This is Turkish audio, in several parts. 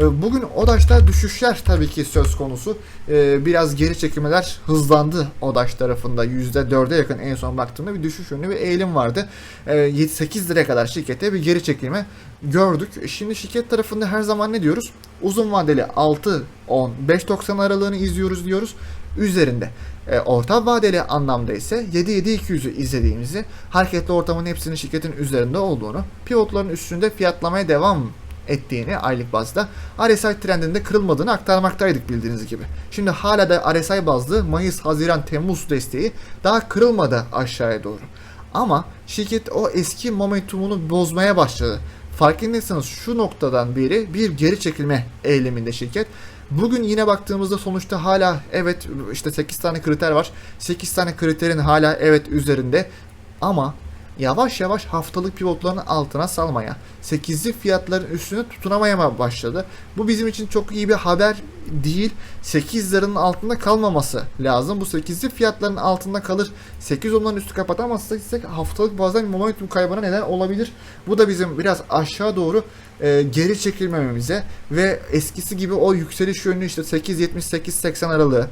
E, Bugün ODAŞ'ta düşüşler tabii ki söz konusu. E, Biraz geri çekilmeler hızlandı ODAŞ tarafında. %4'e yakın en son baktığımda bir düşüş yönlü bir eğilim vardı. E, 7-8 liraya kadar şirkette bir geri çekilme gördük. Şimdi şirket tarafında her zaman ne diyoruz? Uzun vadeli 6, 10, 5.90 aralığını izliyoruz diyoruz. Üzerinde. Orta vadeli anlamda ise 7-7-200'ü izlediğimizi, hareketli ortamın hepsinin şirketin üzerinde olduğunu, pivotların üstünde fiyatlamaya devam ettiğini aylık bazda RSI trendinde kırılmadığını aktarmaktaydık bildiğiniz gibi. Şimdi hala da RSI bazlı Mayıs, Haziran, Temmuz desteği daha kırılmadı aşağıya doğru. Ama şirket o eski momentumunu bozmaya başladı. Farkındaysanız şu noktadan beri bir geri çekilme eyleminde şirket. Bugün yine baktığımızda sonuçta hala evet işte 8 tane kriter var. 8 tane kriterin hala evet üzerinde ama yavaş yavaş haftalık pivotların altına salmaya, 8'li fiyatların üstüne tutunamaya başladı. Bu bizim için çok iyi bir haber değil. 8 liranın altında kalmaması lazım. Bu 8'li fiyatların altında kalır. 8 onların üstü kapatamazsak ise haftalık bazen momentum kaybına neden olabilir. Bu da bizim biraz aşağı doğru e, geri çekilmememize ve eskisi gibi o yükseliş yönlü işte 8.78-80 aralığı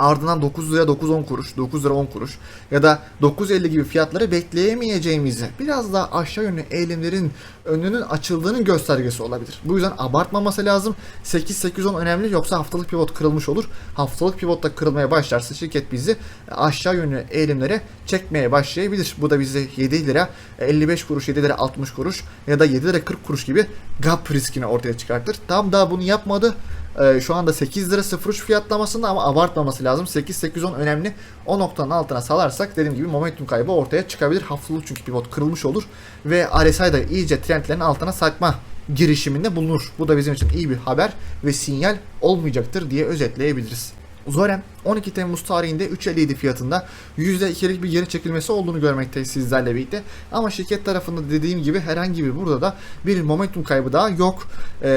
ardından 9 lira 9-10 kuruş, 9 lira 10 kuruş ya da 9.50 gibi fiyatları bekleyemeyeceğimizi biraz daha aşağı yönlü eğilimlerin önünün açıldığının göstergesi olabilir. Bu yüzden abartmaması lazım. 8-8-10 önemli yoksa haftalık pivot kırılmış olur. Haftalık pivotta kırılmaya başlarsa şirket bizi aşağı yönlü eğilimlere çekmeye başlayabilir. Bu da bize 7 lira 55 kuruş, 7 lira 60 kuruş ya da 7 lira 40 kuruş gibi gap riskini ortaya çıkartır. Tam daha bunu yapmadı. Ee, şu anda 8 lira 03 fiyatlamasında ama abartmaması lazım. 8-8-10 önemli. O noktanın altına salarsak dediğim gibi momentum kaybı ortaya çıkabilir. Haftalık çünkü pivot kırılmış olur. Ve RSI da iyice trendlerin altına sarkma girişiminde bulunur. Bu da bizim için iyi bir haber ve sinyal olmayacaktır diye özetleyebiliriz. Zorem 12 Temmuz tarihinde 3.57 fiyatında %2'lik bir geri çekilmesi olduğunu görmekteyiz sizlerle birlikte. Ama şirket tarafında dediğim gibi herhangi bir burada da bir momentum kaybı daha yok. Ee,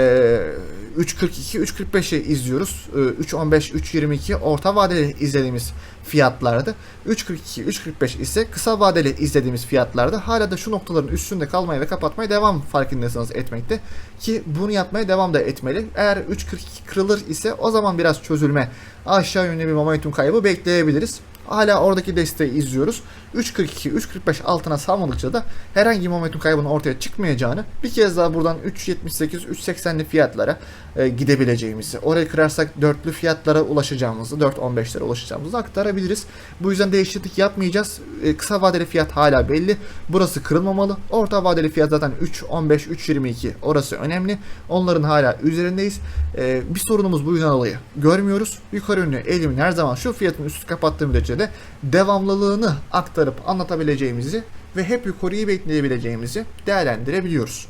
3.42, 3.45'i izliyoruz. Ee, 3.15, 3.22 orta vadeli izlediğimiz fiyatlardı. 3.42, 3.45 ise kısa vadeli izlediğimiz fiyatlarda hala da şu noktaların üstünde kalmaya ve kapatmaya devam farkındaysanız etmekte. Ki bunu yapmaya devam da etmeli. Eğer 3.42 kırılır ise o zaman biraz çözülme aşağı yönlü bir momentum kaybı bekleyebiliriz. Hala oradaki desteği izliyoruz. 3.42, 3.45 altına salmadıkça da herhangi bir momentum kaybının ortaya çıkmayacağını bir kez daha buradan 3.78, 3.80'li fiyatlara e, gidebileceğimizi, orayı kırarsak dörtlü fiyatlara ulaşacağımızı, 4.15'lere ulaşacağımızı aktarabiliriz. Bu yüzden değişiklik yapmayacağız. E, kısa vadeli fiyat hala belli. Burası kırılmamalı. Orta vadeli fiyat zaten 3.15, 3.22 orası önemli. Onların hala üzerindeyiz. E, bir sorunumuz bu yüzden dolayı görmüyoruz. Yukarı yönlü eğilimin her zaman şu fiyatın üstü kapattığı müddetçe de devamlılığını aktarıp anlatabileceğimizi ve hep yukarıyı bekleyebileceğimizi değerlendirebiliyoruz.